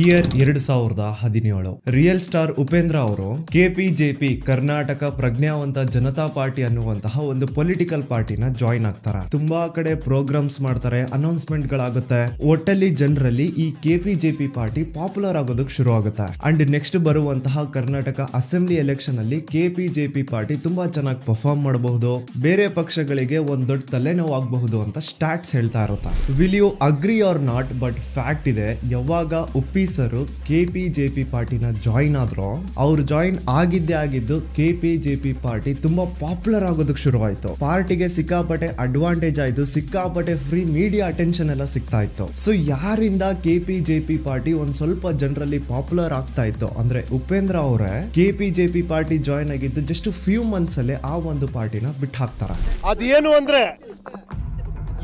Year ಎರಡು ಸಾವಿರದ ಹದಿನೇಳು. ರಿಯಲ್ ಸ್ಟಾರ್ ಉಪೇಂದ್ರ ಅವರು ಕೆಪಿಜೆಪಿ ಕರ್ನಾಟಕ ಪ್ರಜ್ಞಾವಂತ ಜನತಾ ಪಾರ್ಟಿ ಅನ್ನುವಂತಹ ಒಂದು ಪೊಲಿಟಿಕಲ್ ಪಾರ್ಟಿನ ಜಾಯಿನ್ ಆಗ್ತಾರೆ. ತುಂಬಾ ಕಡೆ ಪ್ರೋಗ್ರಾಮ್ಸ್ ಮಾಡ್ತಾರೆ ಅನೌನ್ಸ್ಮೆಂಟ್ ಗಳಾಗುತ್ತೆ ಒಟ್ಟಲ್ಲಿ ಜನರಲ್ಲಿ ಈ ಕೆಪಿಜೆಪಿ ಪಾರ್ಟಿ ಪಾಪ್ಯುಲರ್ ಆಗೋದಕ್ಕೆ ಶುರು ಆಗುತ್ತೆ. ಅಂಡ್ ನೆಕ್ಸ್ಟ್ ಬರುವಂತಹ ಕರ್ನಾಟಕ ಅಸೆಂಬ್ಲಿ ಎಲೆಕ್ಷನ್ ಅಲ್ಲಿ ಕೆಪಿಜೆಪಿ ಪಾರ್ಟಿ ತುಂಬಾ ಚೆನ್ನಾಗಿ ಪರ್ಫಾರ್ಮ್ ಮಾಡಬಹುದು. ಬೇರೆ ಪಕ್ಷಗಳಿಗೆ ಒಂದ್ ದೊಡ್ಡ ತಲೆನೋವು ಆಗಬಹುದು ಅಂತ ಸ್ಟಾಟ್ಸ್ ಹೇಳ್ತಾ ಇರುತ್ತೆ. Will you agree or not but fact ಇದೆ, ಯಾವಾಗ Uppi sir K P J P ಪಾರ್ಟಿನ join ಆದ್ರು ಅವ್ರು ಜಾಯಿನ್ ಆಗಿದ್ದೇ ಆಗಿದ್ದು K P J P party ತುಂಬಾ ಪಾಪ್ಯುಲರ್ ಆಗೋದಕ್ಕೆ ಶುರು ಪಾರ್ಟಿಗೆ ಸಿಕ್ಕಾಪಟ್ಟೆ ಅಡ್ವಾಂಟೇಜ್ ಆಯ್ತು, ಸಿಕ್ಕಾಪಟ್ಟೆ ಫ್ರೀ ಮೀಡಿಯಾ ಅಟೆನ್ಷನ್ ಎಲ್ಲ ಸಿಗ್ತಾ ಇತ್ತು. ಸೊ ಯಾರಿಂದ K P J P party ಒಂದ್ ಸ್ವಲ್ಪ ಜನರಲ್ಲಿ ಪಾಪ್ಯುಲರ್ ಆಗ್ತಾ ಇತ್ತು ಅಂದ್ರೆ ಉಪೇಂದ್ರ ಅವರೇ K P J P party join ಆಗಿದ್ದು ಜಸ್ಟ್ ಫ್ಯೂ ಮಂತ್ಸ್ ಅಲ್ಲೇ ಆ ಒಂದು ಪಾರ್ಟಿನ ಬಿಟ್ಟು ಹಾಕ್ತಾರ. ಅದೇನು ಅಂದ್ರೆ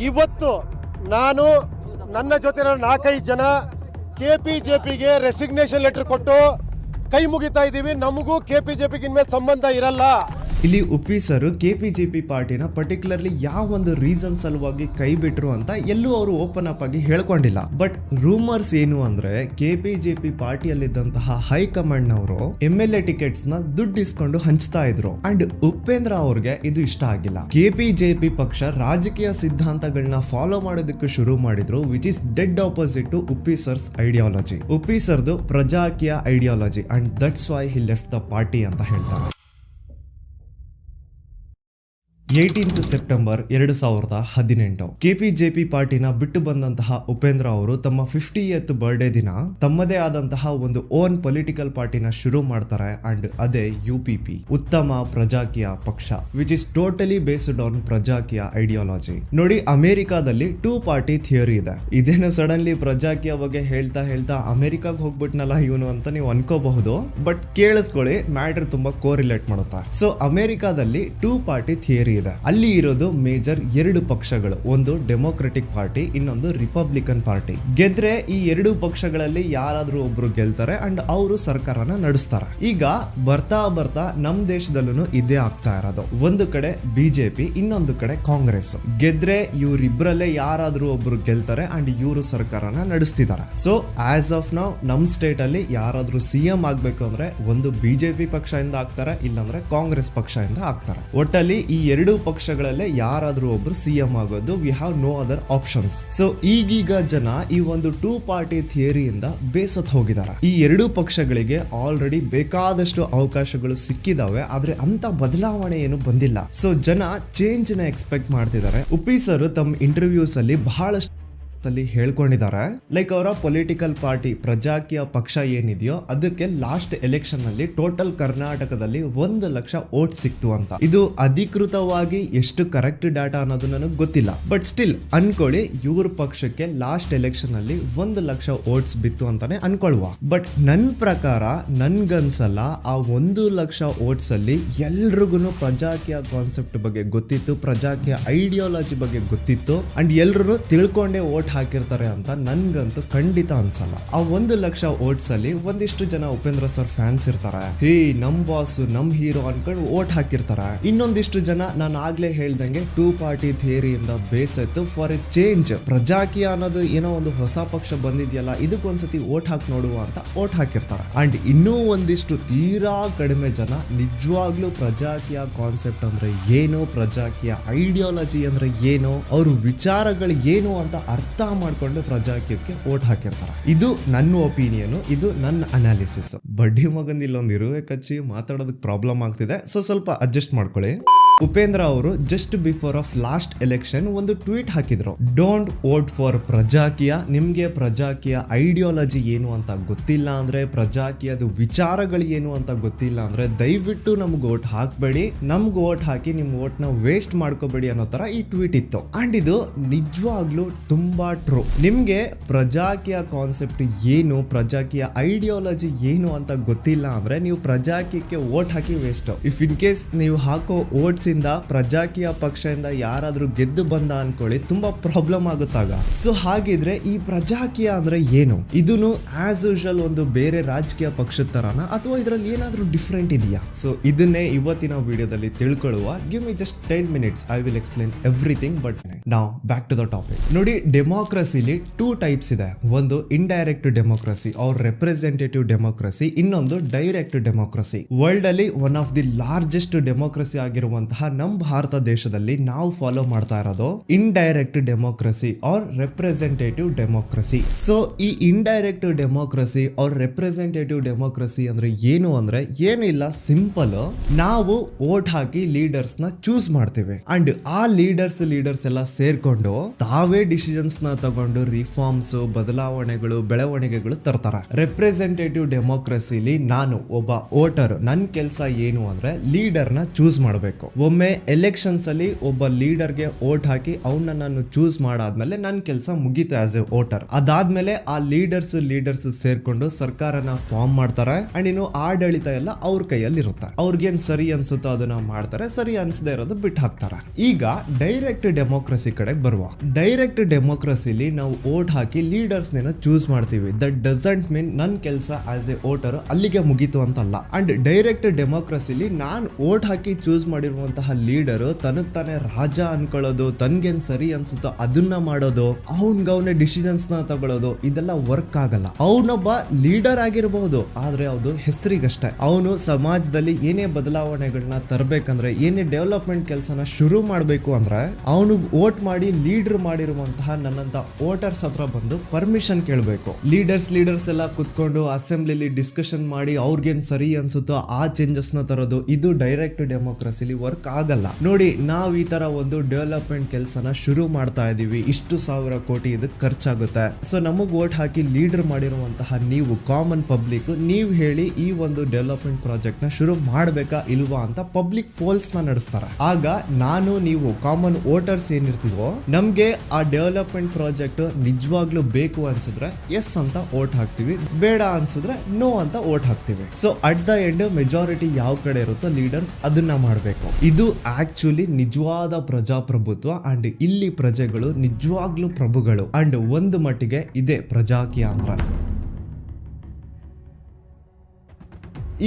ಇವತ್ತು ನಾನು ನನ್ನ ಜೊತೆ ನಾಲ್ಕೈದು ಜನ ಕೆ ಪಿ ಜೆ ಪಿಗೆ ರೆಸಿಗ್ನೇಷನ್ ಲೆಟರ್ ಕೊಟ್ಟು ಕೈ ಮುಗಿತಾ ಇದ್ದೀವಿ. ನಮಗೂ ಕೆ ಪಿ ಜೆ ಪಿಗಿನ್ಮೇಲೆ ಸಂಬಂಧ ಇರಲ್ಲ. ಇಲ್ಲಿ Uppi sir K P J P ಪಾರ್ಟಿನ particularly ಯಾವ ಒಂದು ರೀಸನ್ ಸಲುವಾಗಿ ಕೈ ಬಿಟ್ರು ಅಂತ ಎಲ್ಲೂ ಅವರು ಓಪನ್ ಅಪ್ ಆಗಿ ಹೇಳ್ಕೊಂಡಿಲ್ಲ. ಬಟ್ ರೂಮರ್ಸ್ ಏನು ಅಂದ್ರೆ ಕೆ ಪಿ ಜೆ ಪಿ ಪಾರ್ಟಿಯಲ್ಲಿದ್ದಂತಹ ಹೈಕಮಾಂಡ್ ನವರು ಎಂ ಎಲ್ ಎ ಟಿಕೆಟ್ಸ್ನ ದುಡ್ಡು ಇಸ್ಕೊಂಡು ಹಂಚ್ತಾ ಇದ್ರು. ಅಂಡ್ ಉಪೇಂದ್ರ ಅವ್ರಿಗೆ ಇದು ಇಷ್ಟ ಆಗಿಲ್ಲ. ಕೆ ಪಿ ಜೆ ಪಿ ಪಕ್ಷ ರಾಜಕೀಯ ಸಿದ್ಧಾಂತಗಳನ್ನ ಫಾಲೋ ಮಾಡೋದಕ್ಕೆ ಶುರು ಮಾಡಿದ್ರು which is dead opposite to Uppi sir's ideology Uppi ಸರ್ದು Prajakiya ideology and that's why he left the party ಅಂತ ಹೇಳ್ತಾರೆ. ಏಯ್ಟೀನ್ತ್ ಸೆಪ್ಟೆಂಬರ್ ಎರಡು ಸಾವಿರದ ಹದಿನೆಂಟು. ಕೆಪಿಜೆಪಿ ಪಾರ್ಟಿನ ಬಿಟ್ಟು ಬಂದಂತಹ ಉಪೇಂದ್ರ ಅವರು ತಮ್ಮ ಫಿಫ್ಟಿ ಎತ್ ಬರ್ಡೇ ದಿನ ತಮ್ಮದೇ ಆದಂತಹ ಒಂದು ಓನ್ ಪೊಲಿಟಿಕಲ್ ಪಾರ್ಟಿನ ಶುರು ಮಾಡ್ತಾರೆ ಅಂಡ್ ಅದೇ U Uttama Prajakiya Paksha which is totally based on Prajakiya ideology ನೋಡಿ, ಅಮೆರಿಕಾದಲ್ಲಿ ಟೂ ಪಾರ್ಟಿ ಥಿಯರಿ ಇದೆ. ಇದೇನು ಸಡನ್ಲಿ ಪ್ರಜಾಕೀಯ ಬಗ್ಗೆ ಹೇಳ್ತಾ ಹೇಳ್ತಾ ಅಮೆರಿಕಾಗ್ ಹೋಗ್ಬಿಟ್ನಲ್ಲ ಇವನು ಅಂತ ನೀವು ಅನ್ಕೋಬಹುದು ಬಟ್ ಕೇಳಿಸ್ಕೊಳ್ಳಿ ಮ್ಯಾಟರ್ ತುಂಬಾ ಕೋರಿಲೇಟ್ ಮಾಡುತ್ತೆ. ಸೊ ಅಮೆರಿಕಾದಲ್ಲಿ ಟೂ ಪಾರ್ಟಿ ಥಿಯರಿ ಇದೆ. ಅಲ್ಲಿ ಇರೋದು ಮೇಜರ್ ಎರಡು ಪಕ್ಷಗಳು. ಒಂದು ಡೆಮೋಕ್ರೆಟಿಕ್ ಪಾರ್ಟಿ, ಇನ್ನೊಂದು ರಿಪಬ್ಲಿಕನ್ ಪಾರ್ಟಿ. ಗೆದ್ರೆ ಈ ಎರಡು ಪಕ್ಷಗಳಲ್ಲಿ ಯಾರಾದ್ರೂ ಒಬ್ರು ಗೆಲ್ತಾರೆ ಅಂಡ್ ಅವರು ಸರ್ಕಾರನ ನಡೆಸ್ತಾರೆ. ಈಗ ಬರ್ತಾ ಬರ್ತಾ ನಮ್ ದೇಶದಲ್ಲೂ ಇದೇ ಆಗ್ತಾ ಇರೋದು. ಒಂದು ಕಡೆ ಬಿಜೆಪಿ, ಇನ್ನೊಂದು ಕಡೆ ಕಾಂಗ್ರೆಸ್. ಗೆದ್ರೆ ಇವರಿಬ್ಬರಲ್ಲೇ ಯಾರಾದ್ರೂ ಒಬ್ರು ಗೆಲ್ತಾರೆ ಅಂಡ್ ಇವರು ಸರ್ಕಾರನ ನಡೆಸ್ತಿದ್ದಾರೆ. ಸೊ ಆಸ್ ಆಫ್ ನಾವು ನಮ್ ಸ್ಟೇಟ್ ಅಲ್ಲಿ ಯಾರಾದ್ರೂ ಸಿಎಂ ಆಗ್ಬೇಕು ಅಂದ್ರೆ ಒಂದು ಬಿಜೆಪಿ ಪಕ್ಷದಿಂದ ಆಗ್ತಾರೆ, ಇಲ್ಲಾಂದ್ರೆ ಕಾಂಗ್ರೆಸ್ ಪಕ್ಷದಿಂದ ಆಗ್ತಾರೆ. ಒಟ್ಟಲ್ಲಿ ಈ ಎರಡು ಪಕ್ಷಗಳಲ್ಲೇ ಯಾರಾದ್ರೂ ಒಬ್ರು ಸಿ ಎಂ ಆಗೋದು we have no other options so ಈಗೀಗ ಜನ ಈ ಒಂದು ಟೂ ಪಾರ್ಟಿ ಥಿಯರಿಯಿಂದ ಬೇಸತ್ ಹೋಗಿದ್ದಾರೆ ಈ ಎರಡು ಪಕ್ಷಗಳಿಗೆ ಆಲ್ರೆಡಿ ಬೇಕಾದಷ್ಟು ಅವಕಾಶಗಳು ಸಿಕ್ಕಿದಾವೆ, ಆದ್ರೆ ಅಂತ ಬದಲಾವಣೆ ಏನು ಬಂದಿಲ್ಲ. ಸೊ ಜನ ಚೇಂಜ್ನ ಎಕ್ಸ್ಪೆಕ್ಟ್ ಮಾಡ್ತಿದ್ದಾರೆ ಉಪ್ಪಿ ಸರ್ ತಮ್ಮ ಇಂಟರ್ವ್ಯೂಸ್ ಅಲ್ಲಿ ಬಹಳಷ್ಟು ಅಲ್ಲಿ ಹೇಳ್ಕೊಂಡಿದ್ದಾರೆ. ಲೈಕ್ ಅವರ ಪೊಲಿಟಿಕಲ್ ಪಾರ್ಟಿ ಪ್ರಜಾಕೀಯ ಪಕ್ಷ ಏನಿದೆಯೋ ಅದಕ್ಕೆ ಲಾಸ್ಟ್ ಎಲೆಕ್ಷನ್ ಅಲ್ಲಿ ಟೋಟಲ್ ಕರ್ನಾಟಕದಲ್ಲಿ ಒಂದು ಲಕ್ಷ ವೋಟ್ ಸಿಕ್ತು ಅಂತ. ಇದು ಅಧಿಕೃತವಾಗಿ ಎಷ್ಟು ಕರೆಕ್ಟ್ ಡಾಟಾ ಅನ್ನೋದು ನನಗೆ ಗೊತ್ತಿಲ್ಲ. ಬಟ್ ಸ್ಟಿಲ್ ಅನ್ಕೊಳ್ಳಿ, ಇವ್ರ ಪಕ್ಷಕ್ಕೆ ಲಾಸ್ಟ್ ಎಲೆಕ್ಷನ್ ಅಲ್ಲಿ ಒಂದು ಲಕ್ಷ ವೋಟ್ಸ್ ಬಿತ್ತು ಅಂತಾನೆ ಅನ್ಕೊಳ್ವಾ ಬಟ್ ನನ್ ಪ್ರಕಾರ, ನನ್ಗನ್ಸಲ್ಲ, ಆ ಒಂದು ಲಕ್ಷ ವೋಟ್ಸ್ ಅಲ್ಲಿ ಎಲ್ರಿಗೂ ಪ್ರಜಾಕೀಯ ಕಾನ್ಸೆಪ್ಟ್ ಬಗ್ಗೆ ಗೊತ್ತಿತ್ತು, ಪ್ರಜಾಕೀಯ ಐಡಿಯಾಲಜಿ ಬಗ್ಗೆ ಗೊತ್ತಿತ್ತು. ಅಂಡ್ ಎಲ್ರು ತಿಳ್ಕೊಂಡೇ ವೋಟ್ ಹಾಕಿರ್ತಾರೆ ಅಂತ ನನ್ಗಂತೂ ಖಂಡಿತ ಅನ್ಸಲ್ಲ. ಆ ಒಂದು ಲಕ್ಷ ಓಟ್ಸ್ ಅಲ್ಲಿ ಒಂದಿಷ್ಟು ಜನ ಉಪೇಂದ್ರ ಸರ್ ಫ್ಯಾನ್ಸ್ ಇರ್ತಾರೆ. ಹೇ, ನಮ್ ಬಾಸ್, ನಮ್ ಹೀರೋ ಅನ್ಕೊಂಡು ವೋಟ್ ಹಾಕಿರ್ತಾರೆ. ಇನ್ನೊಂದಿಷ್ಟು ಜನ ನಾನು ಆಗ್ಲೇ ಹೇಳ್ದಂಗೆ ಟೂ ಪಾರ್ಟಿ ಥಿಯರಿಯಿಂದ ಬೇಸತ್ತು ಫಾರ್ ಎ ಚೇಂಜ್. ಪ್ರಜಾಕೀಯ ಅನ್ನೋದು ಏನೋ ಒಂದು ಹೊಸ ಪಕ್ಷ ಬಂದಿದೆಯಲ್ಲ, ಇದಕ್ಕೊಂದ್ಸತಿ ವೋಟ್ ಹಾಕಿ ನೋಡುವ ಅಂತ ವೋಟ್ ಹಾಕಿರ್ತಾರೆ. ಅಂಡ್ ಇನ್ನೂ ಒಂದಿಷ್ಟು ತೀರಾ ಕಡಿಮೆ ಜನ ನಿಜವಾಗ್ಲೂ ಪ್ರಜಾಕೀಯ ಕಾನ್ಸೆಪ್ಟ್ ಅಂದ್ರೆ ಏನು, ಪ್ರಜಾಕೀಯ ಐಡಿಯಾಲಜಿ ಅಂದ್ರೆ ಏನು, ಅವ್ರ ವಿಚಾರಗಳು ಏನು ಅಂತ ಅರ್ಥ ಮಾಡ್ಕೊಂಡು ಪ್ರಜಾಕ್ಯಕ್ಕೆ ವೋಟ್ ಹಾಕಿರ್ತಾರೆ. ಇದು ನನ್ನ ಒಪಿನಿಯನ್, ಇದು ನನ್ನ ಅನಾಲಿಸಿಸ್. ಬಡ್ಡಿ ಮಗಂದ ಇಲ್ಲೊಂದು ಇರುವೆ ಕಚ್ಚಿ ಮಾತಾಡೋದಕ್ಕೆ ಪ್ರಾಬ್ಲಮ್ ಆಗ್ತಿದೆ ಸೊ ಸ್ವಲ್ಪ ಅಡ್ಜಸ್ಟ್ ಮಾಡ್ಕೊಳ್ಳಿ. ಉಪೇಂದ್ರ ಅವರು just before of last election ಒಂದು ಟ್ವೀಟ್ ಹಾಕಿದ್ರು. ಡೋಂಟ್ ವೋಟ್ ಫಾರ್ ಪ್ರಜಾಕೀಯ, ನಿಮ್ಗೆ ಪ್ರಜಾಕೀಯ ಐಡಿಯಾಲಜಿ ಏನು ಅಂತ ಗೊತ್ತಿಲ್ಲ ಅಂದ್ರೆ, ಪ್ರಜಾಕೀಯದ ವಿಚಾರಗಳು ಏನು ಅಂತ ಗೊತ್ತಿಲ್ಲ ಅಂದ್ರೆ, ದಯವಿಟ್ಟು ನಮ್ಗೆ ವೋಟ್ ಹಾಕ್ಬೇಡಿ, ನಮ್ಗೆ ವೋಟ್ ಹಾಕಿ ನಿಮ್ ವೋಟ್ನ ವೇಸ್ಟ್ ಮಾಡ್ಕೋಬೇಡಿ ಅನ್ನೋ ತರ ಈ ಟ್ವೀಟ್ ಇತ್ತು. ಅಂಡ್ ಇದು ನಿಜವಾಗ್ಲೂ ತುಂಬಾ ಟ್ರೂ ನಿಮ್ಗೆ ಪ್ರಜಾಕೀಯ ಕಾನ್ಸೆಪ್ಟ್ ಏನು, ಪ್ರಜಾಕೀಯ ಐಡಿಯಾಲಜಿ ಏನು ಅಂತ ಗೊತ್ತಿಲ್ಲ ಅಂದ್ರೆ, ನೀವು ಪ್ರಜಾಕೀಯಕ್ಕೆ ವೋಟ್ ಹಾಕಿ ವೇಸ್ಟ್ ಇಫ್ ಇನ್ ಕೇಸ್ ನೀವು ಹಾಕೋ ವೋಟ್ಸ್ ಇಂದ ಪ್ರಜಾಕೀಯ ಪಕ್ಷದಿಂದ ಯಾರಾದ್ರೂ ಗೆದ್ದು ಬಂದ ಅನ್ಕೊಳ್ಳಿ, ತುಂಬಾ ಪ್ರಾಬ್ಲಮ್ ಆಗುತ್ತಾಗ. ಸೊ ಹಾಗಿದ್ರೆ ಈ ಪ್ರಜಾಕೀಯ ಅಂದ್ರೆ ಏನು? ಇದನ್ನು ಆಸ್ ಯೂಶಲ್ ಒಂದು ಬೇರೆ ರಾಜಕೀಯ ಪಕ್ಷದ ತರನ ಅಥವಾ ಇದರಲ್ಲಿ ಏನಾದ್ರೂ ಡಿಫ್ರೆಂಟ್ ಇದೆಯಾ? ಸೊ ಇದನ್ನೇ ಇವತ್ತಿನ ವಿಡಿಯೋದಲ್ಲಿ ತಿಳ್ಕೊಳ್ಳುವ. Give me just ten minutes I will explain everything but ನಾವು ಬ್ಯಾಕ್ ಟು ದ ಟಾಪಿಕ್ ನೋಡಿ ಡೆಮೋಕ್ರಸಿಲಿ ಟೂ ಟೈಪ್ಸ್ ಇದೆ. ಒಂದು ಇಂಡೈರೆಕ್ಟ್ ಡೆಮೋಕ್ರಸಿ ಅವ್ರ ರೆಪ್ರೆಸೆಂಟೇಟಿವ್ ಡೆಮೋಕ್ರಸಿ ಇನ್ನೊಂದು ಡೈರೆಕ್ಟ್ ಡೆಮೋಕ್ರಸಿ ವರ್ಲ್ಡ್ ಅಲ್ಲಿ one of the largest democracy ಆಗಿರುವಂತಹ ನಮ್ಮ ಭಾರತ ದೇಶದಲ್ಲಿ ನಾವು ಫಾಲೋ ಮಾಡ್ತಾ ಇರೋದು indirect democracy or representative democracy so ಈ indirect democracy or representative democracy ಅಂದ್ರೆ ಏನು ಅಂದ್ರೆ ಏನಿಲ್ಲ ಸಿಂಪಲ್ ನಾವು ವೋಟ್ ಹಾಕಿ ಲೀಡರ್ಸ್ನ ಚೂಸ್ ಮಾಡ್ತೀವಿ. ಅಂಡ್ ಆ ಲೀಡರ್ಸ್ ಲೀಡರ್ಸ್ ಎಲ್ಲ ಸೇರ್ಕೊಂಡು ತಾವೇ ಡಿಸಿಷನ್ಸ್ನ ತಗೊಂಡು ರಿಫಾರ್ಮ್ಸ್ ಬದಲಾವಣೆಗಳು, ಬೆಳವಣಿಗೆಗಳು ತರ್ತಾರ. ರೆಪ್ರೆಸೆಂಟೇಟಿವ್ ಡೆಮೋಕ್ರಸಿಲಿ ನಾನು ಒಬ್ಬ ವೋಟರ್ ನನ್ನ ಕೆಲಸ ಏನು ಅಂದ್ರೆ ಲೀಡರ್ನ ಚೂಸ್ ಮಾಡಬೇಕು. ಒಮ್ಮೆ ಎಲೆಕ್ಷನ್ಸಲ್ಲಿ ಒಬ್ಬ ಲೀಡರ್ಗೆ ಓಟ್ ಹಾಕಿ ಅವನ್ನ ನಾನು ಚೂಸ್ ಮಾಡಾದ್ಮೇಲೆ ನನ್ನ ಕೆಲಸ ಮುಗೀತು ಆಸ್ ಎ ವೋಟರ್ ಅದಾದ್ಮೇಲೆ ಆ ಲೀಡರ್ಸ್ ಲೀಡರ್ಸ್ ಸೇರ್ಕೊಂಡು ಸರ್ಕಾರನ ಫಾರ್ಮ್ ಮಾಡ್ತಾರೆ. ಅಂಡ್ ಇನ್ನು ಆಡಳಿತ ಎಲ್ಲ ಅವ್ರ ಕೈಯಲ್ಲಿ ಇರುತ್ತೆ ಅವ್ರಿಗೇನ್ ಸರಿ ಅನ್ಸುತ್ತೋ ಅದನ್ನ ಮಾಡ್ತಾರೆ. ಸರಿ ಅನ್ಸದೆ ಇರೋದು ಬಿಟ್ಟು ಹಾಕ್ತಾರೆ. ಈಗ ಡೈರೆಕ್ಟ್ ಡೆಮೋಕ್ರಸಿ ಕಡೆ ಬರುವ. ಡೈರೆಕ್ಟ್ ಡೆಮೋಕ್ರಸಿಲಿ ನಾವು ವೋಟ್ ಹಾಕಿ ಲೀಡರ್ಸ್ ನೇನ ಚೂಸ್ ಮಾಡ್ತೀವಿ. ದಟ್ ಡಸಂಟ್ ಮೀನ್ ನನ್ನ ಕೆಲಸ ಆಸ್ ಎ ವೋಟರ್ ಅಲ್ಲಿಗೆ ಮುಗೀತು ಅಂತಲ್ಲ. ಅಂಡ್ ಡೈರೆಕ್ಟ್ ಡೆಮೋಕ್ರಸಿಲಿ ನಾನು ವೋಟ್ ಹಾಕಿ ಚೂಸ್ ಮಾಡಿರುವಂತಹ ಲೀಡರ್ ತನಗ್ ತಾನೇ ರಾಜ ಅನ್ಕೊಳ್ಳೋದು, ತನ್ಗೇನ್ ಸರಿ ಅನ್ಸುತ್ತೋ ಅದನ್ನ ಮಾಡೋದು, ಅವನ್ಗವನೇ ಡಿಸಿಷನ್ಸ್ನ ತಗೊಳ್ಳೋದು ಇದೆಲ್ಲ ವರ್ಕ್ ಆಗಲ್ಲ. ಅವನೊಬ್ಬ ಲೀಡರ್ ಆಗಿರಬಹುದು, ಆದ್ರೆ ಅದು ಹೆಸರಿಗಷ್ಟೇ. ಅವನು ಸಮಾಜದಲ್ಲಿ ಏನೇ ಬದಲಾವಣೆಗಳನ್ನ ತರಬೇಕಂದ್ರೆ, ಏನೇ ಡೆವಲಪ್ಮೆಂಟ್ ಕೆಲಸನ ಶುರು ಮಾಡಬೇಕು ಅಂದ್ರೆ, ಅವನು ವೋಟ್ ಮಾಡಿ ಲೀಡರ್ ಮಾಡಿರುವಂತಹ ನನ್ನಂತ ವೋಟರ್ಸ್ ಹತ್ರ ಬಂದು ಪರ್ಮಿಷನ್ ಕೇಳಬೇಕು. ಲೀಡರ್ಸ್ ಲೀಡರ್ಸ್ ಎಲ್ಲ ಕುತ್ಕೊಂಡು ಅಸೆಂಬ್ಲಿಲಿ ಡಿಸ್ಕಷನ್ ಮಾಡಿ ಅವ್ರಿಗೇನ್ ಸರಿ ಅನ್ಸುತ್ತೋ ಆ ಚೇಂಜಸ್ನ ತರೋದು, ಇದು ಡೈರೆಕ್ಟ್ ಡೆಮೋಕ್ರಸಿಲಿ ವರ್ಕ್ ಆಗಲ್ಲ. ನೋಡಿ, ನಾವು ಈ ತರ ಒಂದು ಡೆವಲಪ್ಮೆಂಟ್ ಕೆಲಸನ ಶುರು ಮಾಡ್ತಾ ಇದೀವಿ. ಇಷ್ಟು ಸಾವಿರ ಕೋಟಿ ಇದಕ್ಕೆ ಖರ್ಚಾಗುತ್ತೆ. ಸೊ ನಮಗ್ ವೋಟ್ ಹಾಕಿ ಲೀಡರ್ ಮಾಡಿರುವಂತಹ ನೀವು ಕಾಮನ್ ಪಬ್ಲಿಕ್ ನೀವು ಹೇಳಿ ಈ ಒಂದು ಡೆವಲಪ್ಮೆಂಟ್ ಪ್ರಾಜೆಕ್ಟ್ನ ಶುರು ಮಾಡ್ಬೇಕಾ ಇಲ್ವಾ ಅಂತ ಪಬ್ಲಿಕ್ ಪೋಲ್ಸ್ನ ನಡೆಸ್ತಾರೆ. ಆಗ ನಾನು, ನೀವು ಕಾಮನ್ ವೋಟರ್ಸ್ ಏನಿರ್ತೀವೋ, ನಮ್ಗೆ ಆ ಡೆವಲಪ್ಮೆಂಟ್ ಪ್ರಾಜೆಕ್ಟ್ ನಿಜವಾಗ್ಲೂ ಬೇಕು ಅನ್ಸಿದ್ರೆ ಎಸ್ ಅಂತ ವೋಟ್ ಹಾಕ್ತಿವಿ. ಬೇಡ ಅನ್ಸಿದ್ರೆ ನೋ ಅಂತ ವೋಟ್ ಹಾಕ್ತಿವಿ. So at the end majority ಯಾವ ಕಡೆ ಇರುತ್ತೋ ಲೀಡರ್ಸ್ ಅದನ್ನ ಮಾಡಬೇಕು. ಇದು ಆಕ್ಚುಲಿ ನಿಜವಾದ ಪ್ರಜಾಪ್ರಭುತ್ವ ಅಂಡ್ ಇಲ್ಲಿ ಪ್ರಜೆಗಳು ನಿಜವಾಗ್ಲೂ ಪ್ರಭುಗಳು. ಅಂಡ್ ಒಂದು ಮಟ್ಟಿಗೆ ಇದೆ ಪ್ರಜಾಕೀಯ ಅಂದ್ರೆ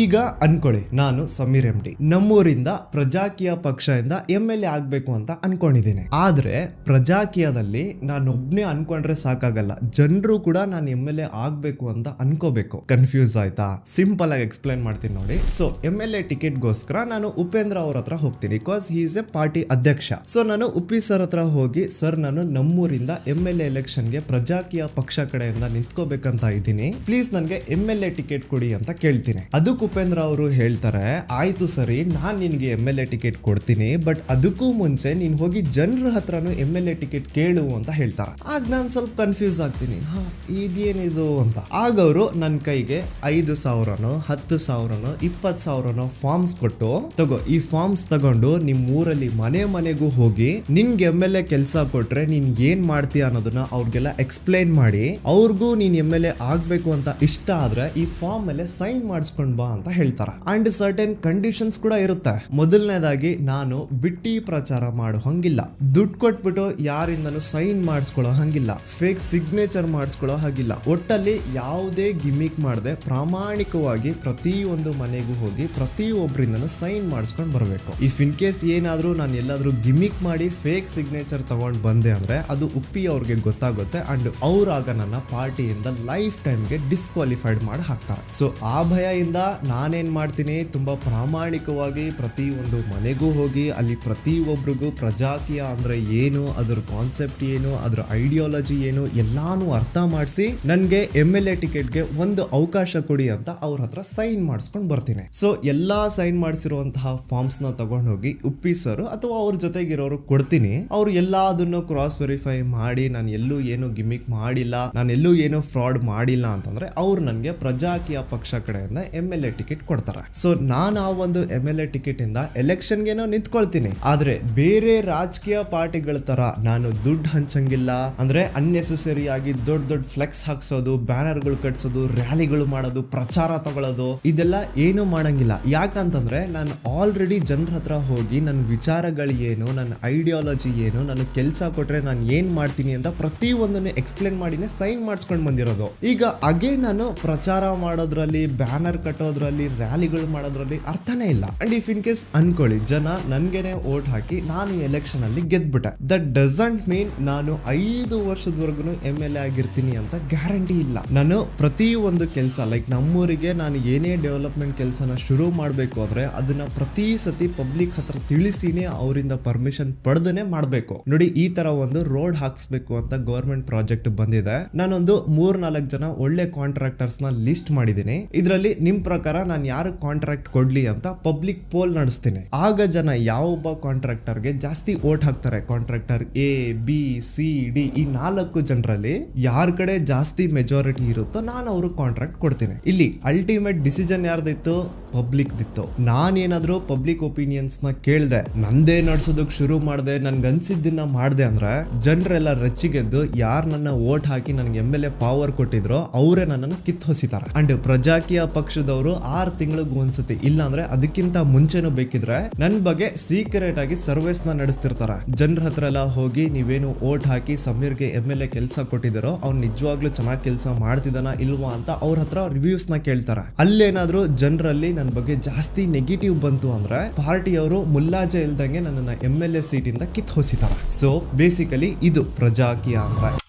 ಈಗ ಅನ್ಕೊಳ್ಳಿ, ನಾನು ಸಮೀರ್ ಎಂ ಡಿ ನಮ್ಮೂರಿಂದ ಪ್ರಜಾಕೀಯ ಪಕ್ಷದಿಂದ ಎಂ ಎಲ್ ಎ ಆಗ್ಬೇಕು ಅಂತ ಅನ್ಕೊಂಡಿದ್ದೀನಿ. ಆದ್ರೆ ಪ್ರಜಾಕೀಯದಲ್ಲಿ ನಾನೊಬ್ನೇ ಅನ್ಕೊಂಡ್ರೆ ಸಾಕಾಗಲ್ಲ. ಜನರು ಕೂಡ ನಾನು ಎಂ ಎಲ್ ಎ ಆಗ್ಬೇಕು ಅಂತ ಅನ್ಕೋಬೇಕು. ಕನ್ಫ್ಯೂಸ್ ಆಯ್ತಾ? ಸಿಂಪಲ್ ಆಗಿ ಎಕ್ಸ್ಪ್ಲೈನ್ ಮಾಡ್ತೀನಿ ನೋಡಿ. ಸೊ ಎಂ ಎಲ್ ಎ ಟಿಕೆಟ್ಗೋಸ್ಕರ ನಾನು ಉಪೇಂದ್ರ ಅವ್ರ ಹತ್ರ ಹೋಗ್ತೀನಿ. Because he is a party ಅಧ್ಯಕ್ಷ. ಸೊ ನಾನು ಉಪ್ಪಿ ಸರ್ ಹತ್ರ ಹೋಗಿ ಸರ್ ನಾನು ನಮ್ಮೂರಿಂದ ಎಂ ಎಲ್ ಎ ಎಲೆಕ್ಷನ್ಗೆ ಪ್ರಜಾಕೀಯ ಪಕ್ಷ ಕಡೆಯಿಂದ ನಿಂತ್ಕೋಬೇಕಂತ ಇದ್ದೀನಿ. ಪ್ಲೀಸ್ ನನಗೆ ಎಂ ಎಲ್ ಎ ಟಿಕೆಟ್ ಕೊಡಿ ಅಂತ ಕೇಳ್ತೀನಿ. ಅದಕ್ಕೆ ಉಪೇಂದ್ರ ಅವರು ಹೇಳ್ತಾರೆ, ಆಯ್ತು ಸರಿ, ನಾನು ನಿನಗೆ ಎಂ ಎಲ್ ಎ ಟಿಕೆಟ್ ಕೊಡ್ತೀನಿ ಬಟ್ ಅದಕ್ಕೂ ಮುಂಚೆ ನೀನ್ ಹೋಗಿ ಜನರ ಹತ್ರನು ಎಂ ಎಲ್ ಎ ಟಿಕೆಟ್ ಕೇಳು ಅಂತ ಹೇಳ್ತಾರೆ. ಆಗ ನಾನು ಸ್ವಲ್ಪ ಕನ್ಫ್ಯೂಸ್ ಆಗ್ತೀನಿ. ಹಾ, ಇದೇನಿದು ಅಂತ? ಆಗ ಅವರು ನನ್ನ ಕೈಗೆ ಐದು ಸಾವಿರನೋ, ಹತ್ತು ಸಾವಿರನೋ, ಇಪ್ಪತ್ತು ಸಾವಿರನೋ ಫಾರ್ಮ್ಸ್ ಕೊಟ್ಟು, ತಗೋ, ಈ ಫಾರ್ಮ್ಸ್ ತಗೊಂಡು ನಿಮ್ಮ ಊರಲ್ಲಿ ಮನೆ ಮನೆಗೂ ಹೋಗಿ ನಿನ್ಗೆ ಎಂ ಎಲ್ ಎ ಕೆಲಸ ಕೊಟ್ರೆ ನೀನ್ ಏನ್ ಮಾಡ್ತೀಯ ಅನ್ನೋದನ್ನ ಅವ್ರಿಗೆಲ್ಲ ಎಕ್ಸ್ಪ್ಲೈನ್ ಮಾಡಿ, ಅವ್ರಿಗೂ ನೀನ್ ಎಂ ಎಲ್ ಎ ಆಗ್ಬೇಕು ಅಂತ ಇಷ್ಟ ಆದ್ರೆ ಈ ಫಾರ್ಮ್ ಮೇಲೆ ಸೈನ್ ಮಾಡಿಸ್ಕೊಂಡ್ ಬಾ ಅಂತ ಹೇಳ್ತಾರೆ. ಅಂಡ್ ಸರ್ಟೆನ್ ಕಂಡೀಷನ್ಸ್ ಕೂಡ ಇರುತ್ತೆ. ಮೊದಲನೇದಾಗಿ ನಾನು ಬಿಟ್ಟಿ ಪ್ರಚಾರ ಮಾಡೋ ಹಂಗಿಲ್ಲ. ದುಡ್ಡು ಕೊಟ್ಬಿಟ್ಟು ಯಾರಿಂದನೂ ಸೈನ್ ಮಾಡಿಸ್ಕೊಳ್ಳೋ ಹಂಗಿಲ್ಲ. ಫೇಕ್ ಸಿಗ್ನೇಚರ್ ಮಾಡಿಸ್ಕೊಳ್ಳೋ ಹಾಗಿಲ್ಲ. ಒಟ್ಟಲ್ಲಿ ಯಾವುದೇ ಗಿಮಿಕ್ ಮಾಡದೆ ಪ್ರಾಮಾಣಿಕವಾಗಿ ಪ್ರತಿಯೊಂದು ಮನೆಗೂ ಹೋಗಿ ಪ್ರತಿಯೊಬ್ಬರಿಂದನೂ ಸೈನ್ ಮಾಡಿಸ್ಕೊಂಡು ಬರಬೇಕು. ಇಫ್ ಇನ್ ಕೇಸ್ ಏನಾದರೂ ನಾನು ಎಲ್ಲಾದರೂ ಗಿಮಿಕ್ ಮಾಡಿ ಫೇಕ್ ಸಿಗ್ನೇಚರ್ ತಗೊಂಡು ಬಂದೆ ಅಂದ್ರೆ ಅದು ಉಪ್ಪಿ ಅವ್ರಿಗೆ ಗೊತ್ತಾಗುತ್ತೆ ಅಂಡ್ ಅವ್ರಾಗ ನನ್ನ ಪಾರ್ಟಿಯಿಂದ ಲೈಫ್ ಟೈಮ್ಗೆ ಡಿಸ್ಕ್ವಾಲಿಫೈಡ್ ಮಾಡಿ ಹಾಕ್ತಾರೆ. ಸೊ ಆ ಭಯದಿಂದ ನಾನೇನ್ ಮಾಡ್ತೀನಿ? ತುಂಬಾ ಪ್ರಾಮಾಣಿಕವಾಗಿ ಪ್ರತಿ ಒಂದು ಮನೆಗೂ ಹೋಗಿ, ಅಲ್ಲಿ ಪ್ರತಿಯೊಬ್ಬರಿಗೂ ಪ್ರಜಾಕೀಯ ಅಂದ್ರೆ ಏನು, ಅದ್ರ ಕಾನ್ಸೆಪ್ಟ್ ಏನು, ಅದ್ರ ಐಡಿಯಾಲಜಿ ಏನು, ಎಲ್ಲಾನು ಅರ್ಥ ಮಾಡಿಸಿ ನನಗೆ ಎಂ ಎಲ್ ಎ ಟಿಕೆಟ್ಗೆ ಒಂದು ಅವಕಾಶ ಕೊಡಿ ಅಂತ ಅವ್ರ ಹತ್ರ ಸೈನ್ ಮಾಡಿಸ್ಕೊಂಡು ಬರ್ತೀನಿ. ಸೊ ಎಲ್ಲ ಸೈನ್ ಮಾಡಿಸಿರುವಂತಹ ಫಾರ್ಮ್ಸ್ನ ತಗೊಂಡು ಹೋಗಿ ಉಪ್ಪಿ ಸರ್ ಅಥವಾ ಅವ್ರ ಜೊತೆಗಿರೋರು ಕೊಡ್ತೀನಿ. ಅವ್ರು ಎಲ್ಲದನ್ನು ಕ್ರಾಸ್ ವೆರಿಫೈ ಮಾಡಿ, ನಾನು ಎಲ್ಲೂ ಏನು ಗಿಮಿಕ್ ಮಾಡಿಲ್ಲ, ನಾನು ಎಲ್ಲೂ ಏನು ಫ್ರಾಡ್ ಮಾಡಿಲ್ಲ ಅಂತಂದ್ರೆ ಅವ್ರು ನನಗೆ ಪ್ರಜಾಕೀಯ ಪಕ್ಷ ಕಡೆಯಿಂದ M L A A ticket ಕೊಡ್ತಾರೆ. ಸೊ ನಾನು ಆ ಒಂದು ಎಂ ಎಲ್ ಎ ಟಿಕೆಟ್ ಇಂದ ಎಲೆಕ್ಷನ್ಗೇನೋ ನಿಂತ್ಕೊಳ್ತೀನಿ. ಆದ್ರೆ ಬೇರೆ ರಾಜಕೀಯ ಪಾರ್ಟಿಗಳ ತರ ನಾನು ದುಡ್ಡು ಹಂಚಂಗಿಲ್ಲ. ಅಂದ್ರೆ ಅನ್ನೆಸೆಸರಿ ಆಗಿ ದೊಡ್ಡ ದೊಡ್ಡ ಫ್ಲೆಕ್ಸ್ ಹಾಕ್ಸೋದು ಬ್ಯಾನರ್ಗಳು ಕಟ್ಸೋದು ರ್ಯಾಲಿಗಳು ಮಾಡೋದು, ಪ್ರಚಾರ ತಗೊಳ್ಳೋದು ಇದೆಲ್ಲ ಏನು ಮಾಡಂಗಿಲ್ಲ. ಯಾಕಂತಂದ್ರೆ ನಾನು ಆಲ್ರೆಡಿ ಜನರ ಹತ್ರ ಹೋಗಿ ನನ್ನ ವಿಚಾರಗಳು ಏನು ನನ್ನ ಐಡಿಯಾಲಜಿ ಏನು ನನ್ನ ಕೆಲಸ ಕೊಟ್ರೆ ನಾನು ಏನ್ ಮಾಡ್ತೀನಿ ಅಂತ ಪ್ರತಿ ಒಂದನ್ನು ಎಕ್ಸ್ಪ್ಲೇನ್ ಮಾಡಿನೇ ಸೈನ್ ಮಾಡಿಸ್ಕೊಂಡು ಬಂದಿರೋದು. ಈಗ ಅಗೇನ್ ನಾನು ಪ್ರಚಾರ ಮಾಡೋದ್ರಲ್ಲಿ ಬ್ಯಾನರ್ ಕಟ್ಟೋದ್ರಲ್ಲಿ ರ್ಯಾಲಿಗಳು ಮಾಡೋದ್ರಲ್ಲಿ ಅರ್ಥನೇ ಇಲ್ಲ. ಅಂಡ್ ಇಫ್ ಇನ್ ಕೇಸ್ ಅನ್ಕೊಳ್ಳಿ, ಜನ ನನ್ಗೆನೆ ಓಟ್ ಹಾಕಿ ನಾನು ಎಲೆಕ್ಷನ್ ಅಲ್ಲಿ ಗೆದ್ಬಿಟ್ಟೆ. ದಟ್ ಡಸಂಟ್ ಮೀನ್ ನಾನು ಐದು ವರ್ಷದವರೆಗೂ ಎಂ ಎಲ್ ಎ ಆಗಿರ್ತೀನಿ ಅಂತ ಗ್ಯಾರಂಟಿ ಇಲ್ಲ. ನಾನು ಪ್ರತಿ ಒಂದು ಕೆಲಸ ಲೈಕ್ ನಮ್ಮೂರಿಗೆ ನಾನು ಏನೇ ಡೆವಲಪ್ಮೆಂಟ್ ಕೆಲಸನ ಶುರು ಮಾಡಬೇಕು ಅಂದ್ರೆ ಅದನ್ನ ಪ್ರತಿ ಸತಿ ಪಬ್ಲಿಕ್ ಹತ್ರ ತಿಳಿಸಿನೇ ಅವರಿಂದ ಪರ್ಮಿಷನ್ ಪಡೆದನೆ ಮಾಡಬೇಕು. ನೋಡಿ, ಈ ತರ ಒಂದು ರೋಡ್ ಹಾಕ್ಸ್ಬೇಕು ಅಂತ ಗವರ್ಮೆಂಟ್ ಪ್ರಾಜೆಕ್ಟ್ ಬಂದಿದೆ. ನಾನೊಂದು ಮೂರ್ ನಾಲ್ಕು ಜನ ಒಳ್ಳೆ ಕಾಂಟ್ರಾಕ್ಟರ್ಸ್ನ ಲಿಸ್ಟ್ ಮಾಡಿದ್ದೀನಿ. ಇದರಲ್ಲಿ ನಿಮ್ ಪ್ರಕಾರ ನಾನು ಯಾರು ಕಾಂಟ್ರಾಕ್ಟ್ ಕೊಡ್ಲಿ ಅಂತ ಪಬ್ಲಿಕ್ ಪೋಲ್ ನಡೆಸ್ತೀನಿ. ಆಗ ಜನ ಯಾವೊಬ್ಬ ಕಾಂಟ್ರಾಕ್ಟರ್ಗೆ ಜಾಸ್ತಿ ಓಟ್ ಹಾಕ್ತಾರೆ. Contractor A B C D ಈ ನಾಲ್ಕು ಜನರಲ್ಲಿ ಯಾರ ಕಡೆ ಜಾಸ್ತಿ ಮೆಜಾರಿಟಿ ಇರುತ್ತೋ ನಾನು ಅವ್ರಿಗೆ ಕಾಂಟ್ರಾಕ್ಟ್ ಕೊಡ್ತೀನಿ. ಇಲ್ಲಿ ಅಲ್ಟಿಮೇಟ್ ಡಿಸಿಷನ್ ಯಾರ್ದಿತ್ತು? ಪಬ್ಲಿಕ್ ದಿತ್ತು. ನಾನೇನಾದ್ರೂ ಪಬ್ಲಿಕ್ ಒಪಿನಿಯನ್ಸ್ನ ಕೇಳ್ದೆ, ನಂದೇ ನಡ್ಸೋದಕ್ ಶುರು ಮಾಡಿದೆ, ನನ್ಗೆ ಅನ್ಸಿದ್ದನ್ನ ಮಾಡಿದೆ ಅಂದ್ರೆ ಜನರೆಲ್ಲ ರಚ್ಚಿಗೆದ್ದು ಯಾರು ನನ್ನ ಓಟ್ ಹಾಕಿ ನನ್ಗೆ ಎಂ ಎಲ್ ಎ ಪವರ್ ಕೊಟ್ಟಿದ್ರೋ ಅವರೇ ನನ್ನನ್ನು ಕಿತ್ತು ಹೊಸಿತಾರೆ. ಅಂಡ್ ಪ್ರಜಾಕೀಯ ಪಕ್ಷದವರು ಆರು ತಿಂಗಳಿಗೆ ಒಂದ್ಸತಿ. ಇಲ್ಲ ಅಂದ್ರೆ ಅದಕ್ಕಿಂತ ಮುಂಚೆನೂ ಬೇಕಿದ್ರೆ ನನ್ ಬಗ್ಗೆ ಸೀಕ್ರೆಟ್ ಆಗಿ ಸರ್ವೇಸ್ನ ನಡೆಸ್ತಿರ್ತಾರ. ಜನರ ಹತ್ರ ಎಲ್ಲ ಹೋಗಿ ನೀವೇನು ಓಟ್ ಹಾಕಿ ಸಮೀರ್ಗೆ ಎಂ ಎಲ್ ಎ ಕೆಲಸ ಕೊಟ್ಟಿದ್ದಾರೋ, ಅವ್ನು ನಿಜವಾಗ್ಲೂ ಚೆನ್ನಾಗಿ ಕೆಲಸ ಮಾಡ್ತಿದ್ದಾನ ಇಲ್ವಾ ಅಂತ ಅವ್ರ ಹತ್ರ ರಿವ್ಯೂಸ್ನ ಕೇಳ್ತಾರೆ. ಅಲ್ಲೇನಾದ್ರೂ ಜನರಲ್ಲಿ ನನ್ನ ಬಗ್ಗೆ ಜಾಸ್ತಿ ನೆಗೆಟಿವ್ ಬಂತು ಅಂದ್ರೆ ಪಾರ್ಟಿಯವರು ಮುಲ್ಲಾಜೆ ಇಲ್ದಂಗೆ ನನ್ನನ್ನ ಎಂ ಎಲ್ ಎ ಸೀಟ್ ಇಂದ ಕಿತ್ ಹೊಸಿತಾರೆ ಸೊ ಬೇಸಿಕಲಿ ಇದು ಪ್ರಜಾಕೀಯ ಅಂದ್ರೆ.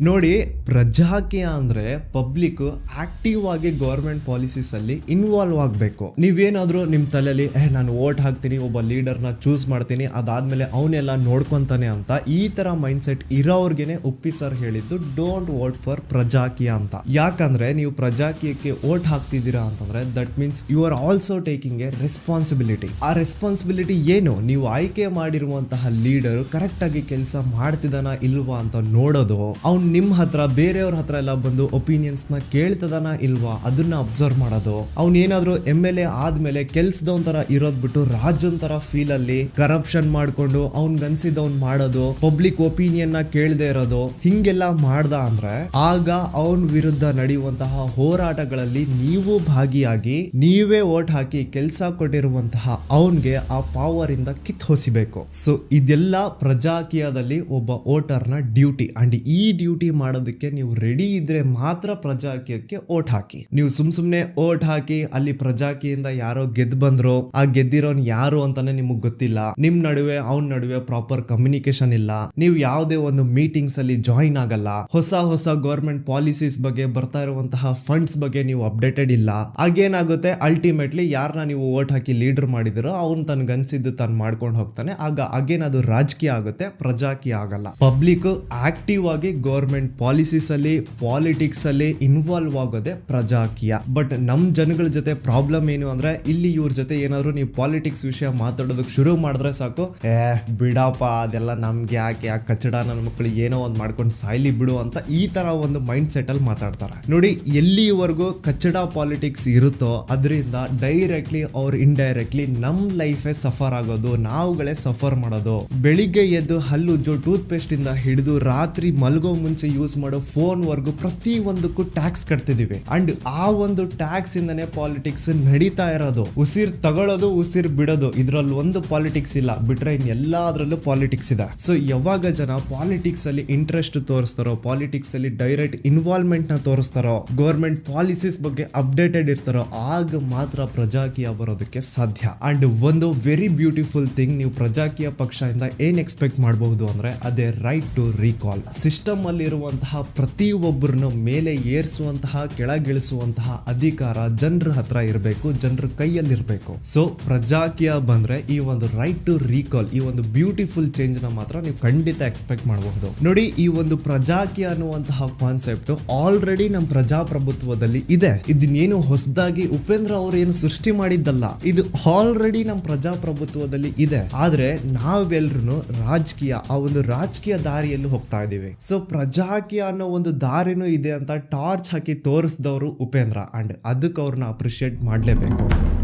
ನೋಡಿ ಪ್ರಜಾಕೀಯ ಅಂದ್ರೆ ಪಬ್ಲಿಕ್ ಆಕ್ಟಿವ್ ಆಗಿ ಗೌರ್ಮೆಂಟ್ ಪಾಲಿಸೀಸ್ ಅಲ್ಲಿ ಇನ್ವಾಲ್ವ್ ಆಗಬೇಕು. ನೀವೇನಾದ್ರೂ ನಿಮ್ ತಲೆಯಲ್ಲಿ ಏ, ನಾನು ವೋಟ್ ಹಾಕ್ತೀನಿ, ಒಬ್ಬ ಲೀಡರ್ನ ಚೂಸ್ ಮಾಡ್ತೀನಿ, ಅದಾದ್ಮೇಲೆ ಅವನ್ನೆಲ್ಲ ನೋಡ್ಕೊಂತಾನೆ ಅಂತ, ಈ ತರ ಮೈಂಡ್ ಸೆಟ್ ಇರೋರ್ಗೆನೆ ಉಪ್ಪಿ ಸರ್ ಹೇಳಿದ್ದು ಡೋಂಟ್ ವೋಟ್ ಫಾರ್ ಪ್ರಜಾಕೀಯ ಅಂತ. ಯಾಕಂದ್ರೆ, ನೀವು ಪ್ರಜಾಕೀಯಕ್ಕೆ ವೋಟ್ ಹಾಕ್ತಿದ್ದೀರಾ ಅಂತಂದ್ರೆ that means you are also taking a responsibility ಆ ರೆಸ್ಪಾನ್ಸಿಬಿಲಿಟಿ ಏನು? ನೀವು ಆಯ್ಕೆ ಮಾಡಿರುವಂತಹ ಲೀಡರ್ ಕರೆಕ್ಟ್ ಆಗಿ ಕೆಲಸ ಮಾಡ್ತಿದ್ದಾನ ಇಲ್ವಾ ಅಂತ ನೋಡೋದು. ಅವ್ನು ನಿಮ್ ಹತ್ರ, ಬೇರೆಯವ್ರ ಹತ್ರ ಎಲ್ಲ ಬಂದು ಒಪಿನಿಯನ್ಸ್ನ ಕೇಳ್ತದಾನ ಇಲ್ವಾ? ಅದನ್ನ ಅಬ್ಸರ್ವ್ ಮಾಡೋದು. ಅವ್ನ್ ಏನಾದ್ರು ಎಂ ಎಲ್ ಎ ಆದ್ಮೇಲೆ ಕೆಲ್ಸದವನ್ ತರ ಇರೋದ್ ಬಿಟ್ಟು ರಾಜನ್ ಫೀಲ್ ಅಲ್ಲಿ ಕರಪ್ಷನ್ ಮಾಡ್ಕೊಂಡು ಅವ್ನ್ ಗನ್ಸಿದವ್ನ್ ಮಾಡೋದು ಪಬ್ಲಿಕ್ ಒಪಿನಿಯನ್ನ ಕೇಳದೆ ಇರೋದು, ಹಿಂಗೆಲ್ಲ ಮಾಡ್ದ ಅಂದ್ರೆ ಆಗ ಅವನ್ ವಿರುದ್ಧ ನಡೆಯುವಂತಹ ಹೋರಾಟಗಳಲ್ಲಿ ನೀವು ಭಾಗಿಯಾಗಿ ನೀವೇ ಓಟ್ ಹಾಕಿ ಕೆಲಸ ಕೊಟ್ಟಿರುವಂತಹ ಅವನ್ಗೆ ಆ ಪವರ್ ಇಂದ ಕಿತ್ ಹೊಸಿಬೇಕು. ಸೊ ಇದೆಲ್ಲ ಪ್ರಜಾಕೀಯದಲ್ಲಿ ಒಬ್ಬ ವೋಟರ್ನ ಡ್ಯೂಟಿ. ಅಂಡ್ ಈ ಡ್ಯೂಟಿ ಮಾಡೋದಕ್ಕೆ ನೀವು ರೆಡಿ ಇದ್ರೆ ಮಾತ್ರ ಪ್ರಜಾಕೀಯಕ್ಕೆ ಓಟ್ ಹಾಕಿ. ನೀವು ಸುಮ್ ಸುಮ್ನೆ ಓಟ್ ಹಾಕಿ, ಅಲ್ಲಿ ಪ್ರಜಾಕಿಯಿಂದ ಯಾರೋ ಗೆದ್ ಬಂದ್ರು, ಆ ಗೆದ್ದಿರೋನ್ ಯಾರು ಅಂತಾನೆ ನಿಮಗ್ ಗೊತ್ತಿಲ್ಲ. ನಿಮ್ ನಡುವೆ, ಅವನ್ ನಡುವೆ ಪ್ರಾಪರ್ ಕಮ್ಯುನಿಕೇಶನ್ ಇಲ್ಲ. ನೀವು ಯಾವುದೇ ಒಂದು ಮೀಟಿಂಗ್ಸ್ ಅಲ್ಲಿ ಜಾಯಿನ್ ಆಗಲ್ಲ. ಹೊಸ ಹೊಸ ಗೌರ್ಮೆಂಟ್ ಪಾಲಿಸೀಸ್ ಬಗ್ಗೆ ಬರ್ತಾ ಇರುವಂತಹ ಫಂಡ್ಸ್ ಬಗ್ಗೆ ನೀವು ಅಪ್ಡೇಟೆಡ್ ಇಲ್ಲ. ಆಗೇನಾಗುತ್ತೆ? ಅಲ್ಟಿಮೇಟ್ಲಿ ಯಾರನ್ನ ನೀವು ಓಟ್ ಹಾಕಿ ಲೀಡರ್ ಮಾಡಿದಿರೋ ಅವ್ನು ತನ್ಗನ್ಸಿದ್ದು ತಾನು ಮಾಡ್ಕೊಂಡು ಹೋಗ್ತಾನೆ. ಆಗ ಅಗೇನ್ ಅದು ರಾಜಕೀಯ ಆಗುತ್ತೆ, ಪ್ರಜಾಕೀಯ ಆಗಲ್ಲ. ಪಬ್ಲಿಕ್ ಆಕ್ಟಿವ್ ಆಗಿ ಗೌರ್ಮೆಂಟ್ ಪಾಲಿಸೀಸ್ ಅಲ್ಲಿ ಪಾಲಿಟಿಕ್ಸ್ ಅಲ್ಲಿ ಇನ್ವಾಲ್ವ್ ಆಗೋದೆ ಪ್ರಜಾಕೀಯ. ಬಟ್ ನಮ್ ಜನಗಳ ಜೊತೆ ಪ್ರಾಬ್ಲಮ್ ಏನು ಅಂದ್ರೆ, ಇಲ್ಲಿ ಇವ್ರ ಜೊತೆ ಏನಾದ್ರು ನೀವು ಪಾಲಿಟಿಕ್ಸ್ ವಿಷಯ ಮಾತಾಡೋದಕ್ಕೆ ಶುರು ಮಾಡಿದ್ರೆ ಸಾಕು. ಏ, ಬಿಡಪ್ಪ, ಅದೆಲ್ಲ ನಮ್ಗೆ ಯಾಕೆ ಆ ಕಚಡ ನನ್ನ ಮಕ್ಕಳು ಏನೋ ಒಂದು ಮಾಡ್ಕೊಂಡು ಸಾಯ್ಲಿ ಬಿಡು ಅಂತ ಈ ತರ ಒಂದು ಮೈಂಡ್ ಸೆಟ್ ಅಲ್ಲಿ ಮಾತಾಡ್ತಾರೆ. ನೋಡಿ, ಎಲ್ಲಿವರೆಗೂ ಕಚ್ಚಡ ಪಾಲಿಟಿಕ್ಸ್ ಇರುತ್ತೋ ಅದರಿಂದ ಡೈರೆಕ್ಟ್ಲಿ ಅವ್ರ ಇಂಡೈರೆಕ್ಟ್ಲಿ ನಮ್ ಲೈಫೆ ಸಫರ್ ಆಗೋದು, ನಾವುಗಳೇ ಸಫರ್ ಮಾಡೋದು. ಬೆಳಿಗ್ಗೆ ಎದ್ದು ಹಲ್ಲುಜ್ಜು ಟೂತ್ ಪೇಸ್ಟ್ ಇಂದ ಹಿಡಿದು ರಾತ್ರಿ ಮಲ್ಗೋ ಮುಂಚೆ ಯೂಸ್ ಮಾಡೋ ಫೋನ್ ವರ್ಗೂ ಪ್ರತಿ ಒಂದಕ್ಕೂ ಟ್ಯಾಕ್ಸ್ ಕಟ್ತಿದೀವಿ. ಅಂಡ್ ಆ ಒಂದು ಟ್ಯಾಕ್ಸ್ ಇಂದನೇ ಪಾಲಿಟಿಕ್ಸ್ ನಡೀತಾ ಇರೋದು. ಉಸಿರ್ ತಗೊಳ್ಳೋದು ಉಸಿರ್ ಬಿಡೋದು. ಇದ್ರಲ್ಲಿ ಒಂದು ಪಾಲಿಟಿಕ್ಸ್ ಇಲ್ಲ. ಬಿಟ್ರೆ ಇನ್ ಎಲ್ಲಾದ್ರಲ್ಲೂ ಪಾಲಿಟಿಕ್ಸ್ ಇದೆ. ಸೊ ಯಾವಾಗ ಜನ ಪಾಲಿಟಿಕ್ಸ್ ಅಲ್ಲಿ ಇಂಟ್ರೆಸ್ಟ್ ತೋರಿಸ್ತಾರೋ ಪಾಲಿಟಿಕ್ಸ್ ಅಲ್ಲಿ ಡೈರೆಕ್ಟ್ ಇನ್ವಾಲ್ವ್ಮೆಂಟ್ನ ತೋರಿಸ್ತಾರೋ ಗೌರ್ಮೆಂಟ್ ಪಾಲಿಸೀಸ್ ಬಗ್ಗೆ ಅಪ್ಡೇಟೆಡ್ ಇರ್ತಾರೋ, ಆಗ ಮಾತ್ರ ಪ್ರಜಾಕೀಯ ಬರೋದಕ್ಕೆ ಸಾಧ್ಯ. ಅಂಡ್ ಒಂದು ವೆರಿ ಬ್ಯೂಟಿಫುಲ್ ಥಿಂಗ್ ನೀವು ಪ್ರಜಾಕೀಯ ಪಕ್ಷದಿಂದ ಏನ್ ಎಕ್ಸ್ಪೆಕ್ಟ್ ಮಾಡಬಹುದು ಅಂದ್ರೆ, ಅದೇ ರೈಟ್ ಟು ರೀಕಾಲ್ ಸಿಸ್ಟಮ್ ಅಲ್ಲಿ ಇರುವಂತಹ ಪ್ರತಿ ಒಬ್ಬರನ್ನು ಮೇಲೆ ಏರಿಸುವಂತಹ, ಕೆಳಗಿಳಿಸುವಂತಹ ಅಧಿಕಾರ ಜನರ ಹತ್ರ ಇರಬೇಕು, ಜನರ ಕೈಯಲ್ಲಿರಬೇಕು. ಸೊ ಪ್ರಜಾಕೀಯ ಬಂದ್ರೆ ಈ ಒಂದು ರೈಟ್ ಟು ರೀಕಾಲ್ ಈ ಒಂದು ಬ್ಯೂಟಿಫುಲ್ ಚೇಂಜ್ನ ಮಾತ್ರ ನೀವು ಖಂಡಿತ ಎಕ್ಸ್ಪೆಕ್ಟ್ ಮಾಡಬಹುದು. ನೋಡಿ, ಈ ಒಂದು ಪ್ರಜಾಕೀಯ ಅನ್ನುವಂತಹ ಕಾನ್ಸೆಪ್ಟ್ ಆಲ್ರೆಡಿ ನಮ್ಮ ಪ್ರಜಾಪ್ರಭುತ್ವದಲ್ಲಿ ಇದೆ. ಇದನ್ನೇನು ಹೊಸದಾಗಿ ಉಪೇಂದ್ರ ಅವರು ಏನು ಸೃಷ್ಟಿ ಮಾಡಿದ್ದಲ್ಲ, ಇದು ಆಲ್ರೆಡಿ ನಮ್ಮ ಪ್ರಜಾಪ್ರಭುತ್ವದಲ್ಲಿ ಇದೆ. ಆದ್ರೆ ನಾವೆಲ್ಲರೂ ರಾಜಕೀಯ, ಆ ಒಂದು ರಾಜಕೀಯ ದಾರಿಯಲ್ಲಿ ಹೋಗ್ತಾ ಇದ್ದೀವಿ ಸೊ ಪ್ರಜಾ ಪ್ರಜಾಕೀಯ ಅನ್ನೋ ಒಂದು ದಾರಿನೂ ಇದೆ ಅಂತ ಟಾರ್ಚ್ ಹಾಕಿ ತೋರಿಸಿದವರು ಉಪೇಂದ್ರ. ಅಂಡ್ ಅದಕ್ಕೆ ಅವ್ರನ್ನ ಅಪ್ರಿಷಿಯೇಟ್ ಮಾಡಲೇಬೇಕು.